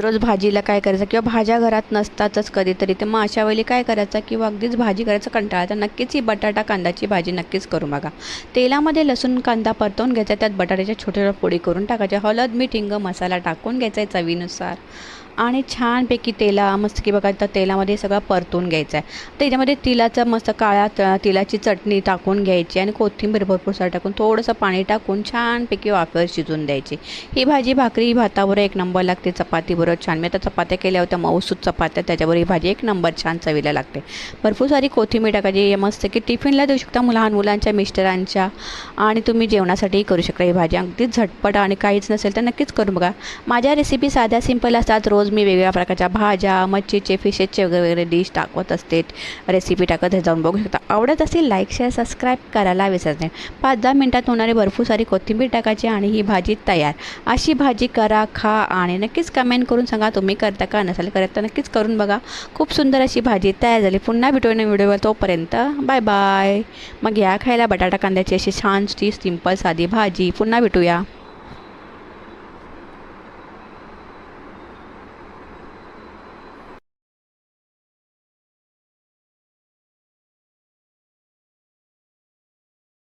रोज भाजीला काय करायचं किंवा भाज्या घरात नसतातच कधीतरी तर मग अशा वेळी काय करायचं किंवा अगदीच भाजी करायचं कंटाळा तर नक्कीच ही बटाटा कांद्याची भाजी नक्कीच करू बघा. तेलामध्ये लसूण कांदा परतवून घ्यायचा त्यात बटाट्याच्या छोट्या पोळी करून टाकायच्या. हळद मीठ हिंग मसाला टाकून घ्यायचा आहे चवीनुसार. आणि छानपैकी तेला मस्त की बघा तर तेलामध्ये सगळं परतून घ्यायचं आहे त्याच्यामध्ये तिलाचं मस्त काळ्या तिलाची चटणी टाकून घ्यायची आणि कोथिंबीर भरपूर सारं टाकून थोडंसं पाणी टाकून छानपैकी वाफेवर शिजवून द्यायची. ही भाजी भाकरी भाताबरोबर एक नंबर लागते चपातीबरोबर छान. मी आता चपात्या केल्या होत्या मऊसूत चपात्या त्याच्याबरोबर ही भाजी एक नंबर छान चवीला लागते. भरपूर सारी कोथिंबीर टाकायची मस्त की टिफिनला देऊ शकता लहान मुलांच्या मिस्टरांच्या आणि तुम्ही जेवणासाठीही करू शकता ही भाजी. अगदीच झटपट आणि काहीच नसेल तर नक्कीच करून बघा. माझ्या रेसिपी साध्या सिंपल असतात. रोज मी वेगवेगळ्या प्रकारच्या भाज्या मच्छीचे फिशेसचे वगैरे वगैरे डिश टाकत असते. रेसिपी टाकत हे जाऊन बघू शकता. आवडत असेल लाईक शेअर सबस्क्राईब करायला विसरत नाही पाच दहा मिनटात होणारी भरपूर सारी कोथिंबीर टाकायची आणि ही भाजी तयार. अशी भाजी करा खा आणि नक्कीच कमेंट करून सांगा तुम्ही करता का नसाल करत तर नक्कीच करून बघा. खूप सुंदर अशी भाजी तयार झाली. पुन्हा भेटू नवीन व्हिडिओवर तोपर्यंत बाय बाय मग या खायला बटाटा कांद्याची अशी छानशी सिंपल साधी भाजी. पुन्हा भेटूया.